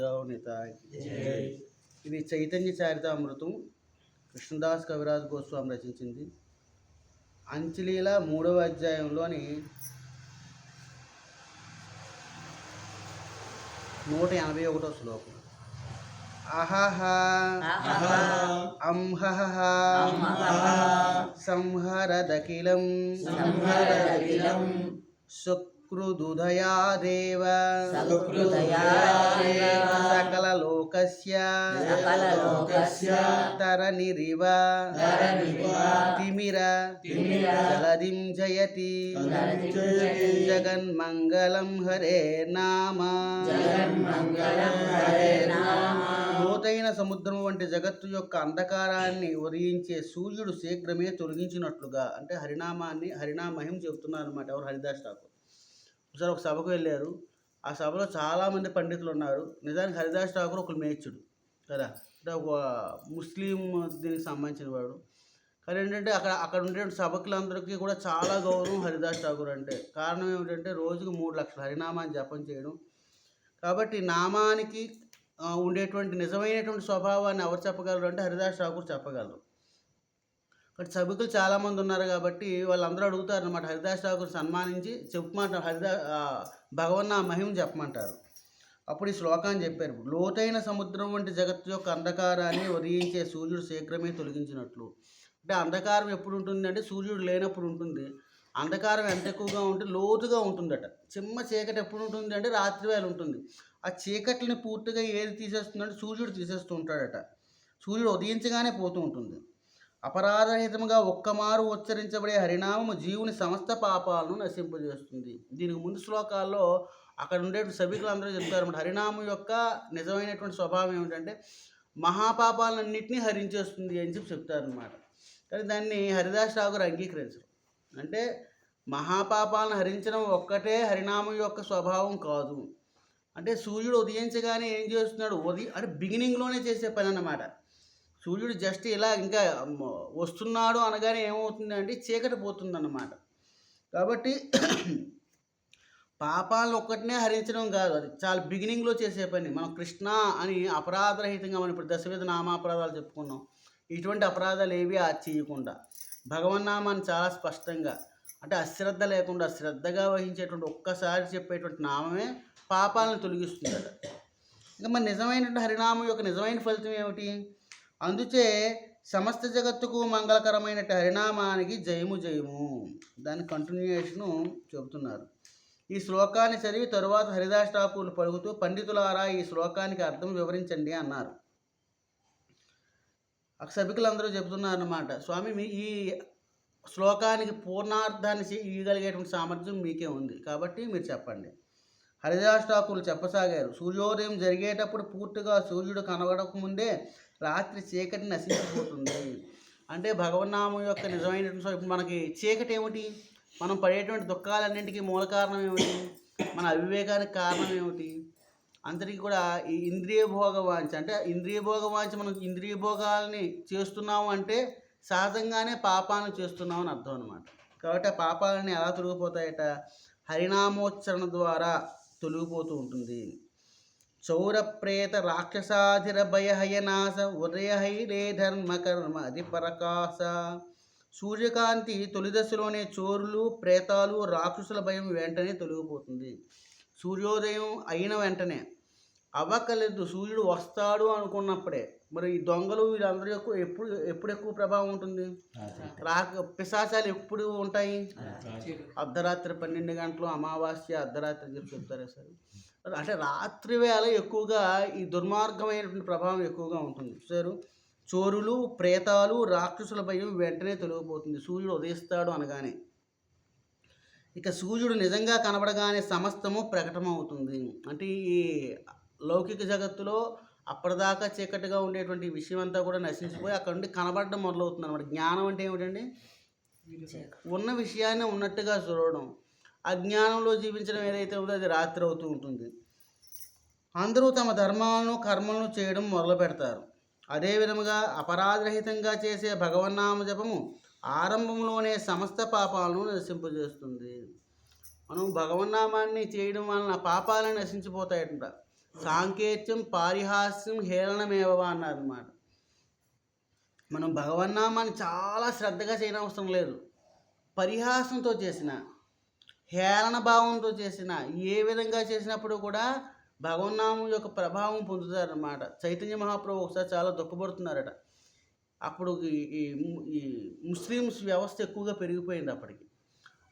గౌనితాయ్ ఇది చైతన్య చారితామృతం కృష్ణదాస్ కవిరాజ్ గోస్వామి రచించింది. అంచలీల మూడవ అధ్యాయంలోని నూట ఎనభై ఒకటో శ్లోకం. అహహ. అంహహ. సంహరదఖిలం సంహరదఖిలం సుకృదుదయాదేవ సుకృదయాదేవ సకలలోకస్య. సకలలోకస్య. తరనిరివ. తరనిరివ. తిమిర. తిమిర. జలదిం జయతి. జగన్మంగళం హరే నామ. లోతైన సముద్రం వంటి జగత్తు యొక్క అంధకారాన్ని ఉదయించే సూర్యుడు శీఘ్రమే తొలగించినట్లుగా అంటే హరినామాన్ని హరినామహిం చెబుతున్నారు అనమాట ఎవరు హరిదాస్ ఠాకూర్? ఒకసారి ఒక సభకు వెళ్ళారు. ఆ సభలో చాలామంది పండితులు ఉన్నారు. నిజానికి హరిదాస్ ఠాకూర్ ఒక మేచ్చుడు కదా? అంటే ఒక ముస్లిం దీనికి సంబంధించిన వాడు. కానీ ఏంటంటే అక్కడ అక్కడ ఉండే సభకులందరికీ కూడా చాలా గౌరవం హరిదాస్ ఠాకూర్ అంటే. కారణం ఏమిటంటే రోజుకు మూడు లక్షల హరినామాన్ని జపం చేయడం. కాబట్టి నామానికి ఉండేటువంటి నిజమైనటువంటి స్వభావాన్ని ఎవరు చెప్పగలరు అంటే హరిదాస్ ఠాకూర్ చెప్పగలరు. బట్ సభికులు చాలామంది ఉన్నారు కాబట్టి వాళ్ళందరూ అడుగుతారు అనమాట హరిదాస్ ఠాకూర్ సన్మానించి చెప్పమంటారు హరిదా ఆ, భగవన్న మహిమ చెప్పమంటారు. అప్పుడు ఈ శ్లోకాన్ని చెప్పారు. లోతైన సముద్రం వంటి జగత్తు యొక్క అంధకారాన్ని ఉదయించే సూర్యుడు శీఘ్రమే తొలగించినట్లు. అంటే అంధకారం ఎప్పుడు ఉంటుంది అంటే సూర్యుడు లేనప్పుడు ఉంటుంది. అంధకారం ఎంత ఎక్కువగా ఉంటే లోతుగా ఉంటుందట. చిమ్మ చీకటి ఎప్పుడు ఉంటుంది అంటే రాత్రి వేళ ఉంటుంది. ఆ చీకటిని పూర్తిగా ఏది తీసేస్తుందంటే సూర్యుడు తీసేస్తూ ఉంటాడట. సూర్యుడు ఉదయించగానే పోతూ ఉంటుంది. అపరాధరహితంగా ఒక్కమారు ఉచ్చరించబడే హరినామము జీవుని సమస్త పాపాలను నశింపజేస్తుంది. దీనికి ముందు శ్లోకాల్లో అక్కడ ఉండే సభికులు అందరూ చెప్తారు హరినామం యొక్క నిజమైనటువంటి స్వభావం ఏమిటంటే మహాపాపాలన్నింటినీ హరించేస్తుంది అని చెప్పి చెప్తారనమాట కానీ దాన్ని హరిదాస్ ఠాగూర్ అంగీకరించరు. అంటే మహాపాపాలను హరించడం ఒక్కటే హరినామం యొక్క స్వభావం కాదు. అంటే సూర్యుడు ఉదయించగానే ఏం చేస్తున్నాడు? ఉదయం అంటే బిగినింగ్లోనే చేసే పని అన్నమాట. సూర్యుడు జస్ట్ ఇలా ఇంకా వస్తున్నాడు అనగానే ఏమవుతుందండి చీకటి పోతుందన్నమాట. కాబట్టి పాపాలను ఒక్కటినే హరించడం కాదు అది చాలా బిగినింగ్లో చేసే పని. మనం కృష్ణ అని అపరాధరహితంగా మనం ఇప్పుడు దశవిధ నామాపరాధాలు చెప్పుకున్నాం. ఇటువంటి అపరాధాలు ఏవి ఆ చేయకుండా భగవన్నామాన్ని చాలా స్పష్టంగా అంటే అశ్రద్ధ లేకుండా శ్రద్ధగా వహించేటువంటి ఒక్కసారి చెప్పేటువంటి నామమే పాపాలను తొలగిస్తుంది ఇంకా మరి నిజమైనటువంటి హరినామం యొక్క నిజమైన ఫలితం ఏమిటి? అందుచే సమస్త జగత్తుకు మంగళకరమైన హరినామానికి జయము జయము. దాని కంటిన్యూయేషను చెబుతున్నారు. ఈ శ్లోకాన్ని చదివి తరువాత హరిదాస్ ఠాకూర్లు పలుకుతూ పండితులారా ఈ శ్లోకానికి అర్థం వివరించండి అన్నారు. అక్కడ సభికులందరూ చెబుతున్నారు అన్నమాట స్వామి మీ ఈ శ్లోకానికి పూర్ణార్థాన్ని ఇవ్వగలిగేటువంటి సామర్థ్యం మీకే ఉంది. కాబట్టి మీరు చెప్పండి. హరిదాస్ ఠాకూర్లు చెప్పసాగారు సూర్యోదయం జరిగేటప్పుడు పూర్తిగా సూర్యుడు కనబడక ముందే రాత్రి చీకటి నశించిపోతుంది. అంటే భగవన్నామం యొక్క నిజమైనటువంటి ఇప్పుడు మనకి చీకటి ఏమిటి? మనం పడేటువంటి దుఃఖాలన్నింటికీ మూల కారణం ఏమిటి? మన అవివేకానికి కారణం ఏమిటి? అందరికీ కూడా ఈ ఇంద్రియ భోగ వాంఛ. అంటే ఇంద్రియ భోగ వాంఛ మనం ఇంద్రియ భోగాల్ని చేస్తున్నాము అంటే సహజంగానే పాపాలను చేస్తున్నాం అని అర్థం అనమాట కాబట్టి ఆ పాపాలన్నీ ఎలా తొలగిపోతాయట? హరినామోచ్చరణ ద్వారా తొలగిపోతూ ఉంటుంది. చౌర ప్రేత రాక్షసాధిర భయహయనాశ ఉదయహైలే ధర్మ కర్మ అది పరకాశ సూర్యకాంతి తొలి దశలోనే చోరులు ప్రేతాలు రాక్షసుల భయం వెంటనే తొలగిపోతుంది. సూర్యోదయం అయిన వెంటనే అవ్వక్కర్లేదు సూర్యుడు వస్తాడు అనుకున్నప్పుడే మరి ఈ దొంగలు వీళ్ళందరూ ఎక్కువ ఎప్పుడు ఎప్పుడు ఎక్కువ ప్రభావం ఉంటుంది? రాక పిశాచాలు ఎప్పుడు ఉంటాయి? అర్ధరాత్రి పన్నెండు గంటలు అమావాస్య అర్ధరాత్రి చెప్తారా సార్. అంటే రాత్రి వేళ ఎక్కువగా ఈ దుర్మార్గమైనటువంటి ప్రభావం ఎక్కువగా ఉంటుంది. చూసారు చోరులు ప్రేతాలు రాక్షసుల భయం వెంటనే తొలగిపోతుంది. సూర్యుడు ఉదయిస్తాడు అనగానే. ఇక సూర్యుడు నిజంగా కనబడగానే సమస్తము ప్రకటమవుతుంది. అంటే ఈ లౌకిక జగత్తులో అప్పటిదాకా చీకటిగా ఉండేటువంటి విషయం అంతా కూడా నశించిపోయి అక్కడ నుండి కనబడడం మొదలవుతుంది అనమాట జ్ఞానం అంటే ఏమిటండి? ఉన్న విషయాన్ని ఉన్నట్టుగా చూడడం. అజ్ఞానంలో జీవించడం ఏదైతే ఉందో అది రాత్రి అవుతూ ఉంటుంది. అందరూ తమ ధర్మాలను కర్మలను చేయడం మొదలు పెడతారు. అదే విధముగా అపరాధరహితంగా చేసే భగవన్నామ జపము ఆరంభంలోనే సమస్త పాపాలను నశింపజేస్తుంది. మనం భగవన్నామాన్ని చేయడం వలన పాపాలను నశించిపోతాయట. సాంకేత్యం పారిహాస్యం హేళనమేవా అన్నారన్నమాట. మనం భగవన్నామాన్ని చాలా శ్రద్ధగా చేయనవసరం లేదు. పరిహాసంతో చేసిన హేళన భావంతో చేసిన ఏ విధంగా చేసినప్పుడు కూడా భగవన్నామం యొక్క ప్రభావం పొందుతారనమాట చైతన్య మహాప్రభు ఒకసారి చాలా దుఃఖపడుతున్నారట. అప్పుడు ఈ- ఈ ముస్లిమ్స్ వ్యవస్థ ఎక్కువగా పెరిగిపోయింది అప్పటికి.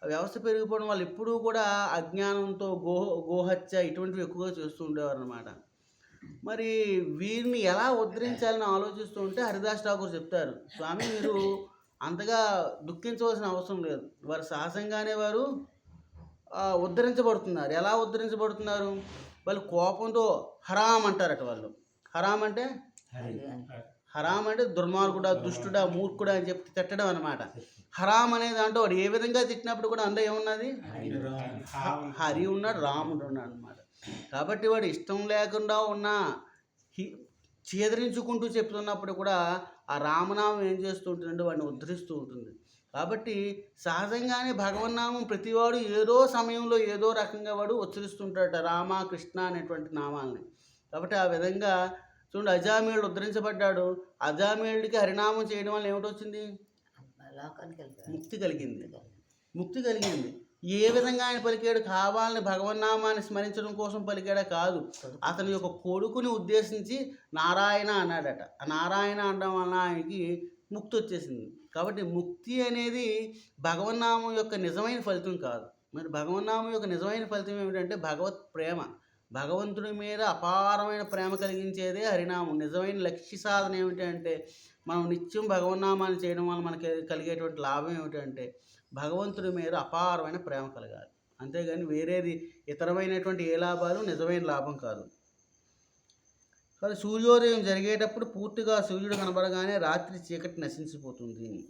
ఆ వ్యవస్థ పెరిగిపోవడం వాళ్ళు ఎప్పుడూ కూడా అజ్ఞానంతో గో గోహత్య ఇటువంటివి ఎక్కువగా చేస్తూ ఉండేవారు అనమాట మరి వీరిని ఎలా ఉద్ధరించాలని ఆలోచిస్తూ ఉంటే హరిదాస్ ఠాకూర్ చెప్తారు స్వామి మీరు అంతగా దుఃఖించవలసిన అవసరం లేదు. వారు సహజంగానే వారు ఉద్ధరించబడుతున్నారు. ఎలా ఉద్ధరించబడుతున్నారు? వాళ్ళు కోపంతో హరాం అంటారట వాళ్ళు. హరాం అంటే? హరాం. అంటే దుర్మార్గుడా దుష్టుడా మూర్ఖుడా అని చెప్పి తిట్టడం అనమాట హరాం అనే దాంట్లో వాడు ఏ విధంగా తిట్టినప్పుడు కూడా అందులో ఏమున్నది? హరి ఉన్నాడు. రాముడు ఉన్నాడు అనమాట కాబట్టి వాడు ఇష్టం లేకుండా ఉన్న హి- చేదరించుకుంటూ చెప్తున్నప్పుడు కూడా ఆ రామనామం ఏం చేస్తూ ఉంటుందంటే వాడిని ఉద్ధరిస్తూ ఉంటుంది. కాబట్టి సహజంగానే భగవన్నామం ప్రతివాడు ఏదో సమయంలో ఏదో రకంగా వాడు ఉచ్చరిస్తుంటాడట రామ కృష్ణ అనేటువంటి నామాలని. కాబట్టి ఆ విధంగా చూడండి అజామీయుడు ఉద్ధరించబడ్డాడు. అజామీయుడికి హరినామం చేయడం వల్ల ఏమిటొచ్చింది ముక్తి కలిగింది. ముక్తి కలిగింది. ఏ విధంగా ఆయన పలికాడు? కావాలని భగవన్నామాన్ని స్మరించడం కోసం పలికాడా కాదు. అతని యొక్క కొడుకుని ఉద్దేశించి నారాయణ అన్నాడట. ఆ నారాయణ అనడం వలన ఆయనకి ముక్తి వచ్చేసింది. కాబట్టి ముక్తి అనేది భగవన్నామం యొక్క నిజమైన ఫలితం కాదు. మరి భగవన్నామం యొక్క నిజమైన ఫలితం ఏమిటంటే భగవత్ ప్రేమ. భగవంతుడి మీద అపారమైన ప్రేమ కలిగించేదే హరినామం. నిజమైన లక్ష్య సాధన ఏమిటంటే మనం నిత్యం భగవన్నామాన్ని చేయడం వల్ల మనకి కలిగేటువంటి లాభం ఏమిటంటే భగవంతుడి మీద అపారమైన ప్రేమ కలగాలి. అంతేగాని వేరేది ఇతరమైనటువంటి ఏ లాభాలు? నిజమైన లాభం కాదు. కానీ సూర్యోదయం జరిగేటప్పుడు పూర్తిగా సూర్యుడు కనబడగానే రాత్రి చీకటి నశించిపోతుంది.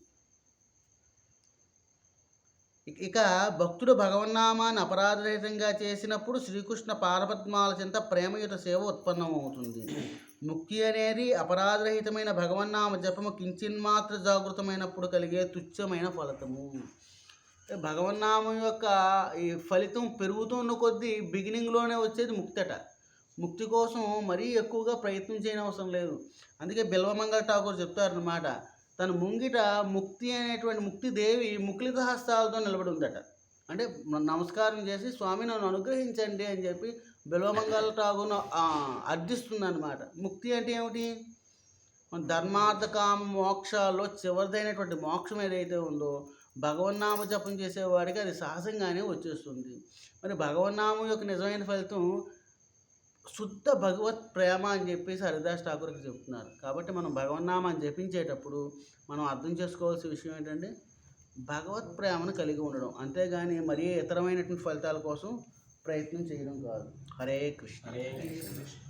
ఇక- భక్తుడు భగవన్నామాన్ని అపరాధరహితంగా చేసినప్పుడు శ్రీకృష్ణ పారపద్మాల చింత ప్రేమయుత సేవ ఉత్పన్నమవుతుంది. ముక్తి అనేది అపరాధరహితమైన భగవన్నామ జపము కించిన్మాత్ర జాగృతమైనప్పుడు కలిగే తుచ్చమైన ఫలితము. భగవన్నామం యొక్క ఈ ఫలితం పెరుగుతున్న కొద్దీ బిగినింగ్లోనే వచ్చేది ముక్తట. ముక్తి కోసం మరీ ఎక్కువగా ప్రయత్నం చేయని అవసరం లేదు. అందుకే బిల్వమంగళ ఠాకూర్ చెప్తారనమాట తన ముంగిట ముక్తి అనేటువంటి ముక్తి దేవి ముకులిత హస్తాలతో నిలబడి ఉందట అంటే నమస్కారం చేసి స్వామి నన్ను అనుగ్రహించండి అని చెప్పి బిల్వమంగళ ఠాగూర్ను అర్థిస్తుందన్నమాట ముక్తి అంటే ఏమిటి? మన ధర్మార్థ కామ మోక్షాల్లో చివరిదైనటువంటి మోక్షం ఏదైతే ఉందో భగవన్నామ జపం చేసేవాడికి అది సహజంగానే వచ్చేస్తుంది. మరి భగవన్నామం యొక్క నిజమైన ఫలితం శుద్ధ భగవత్ ప్రేమ అని చెప్పేసి హరిదాస్ ఠాకూర్కి చెప్తున్నారు. కాబట్టి మనం భగవన్నామాన్ని జపించేటప్పుడు మనం అర్థం చేసుకోవాల్సిన విషయం ఏంటంటే భగవత్ ప్రేమను కలిగి ఉండడం. అంతేగాని మరీ ఇతరమైనటువంటి ఫలితాల కోసం ప్రయత్నం చేయడం కాదు. హరే కృష్ణ. హరే కృష్ణ.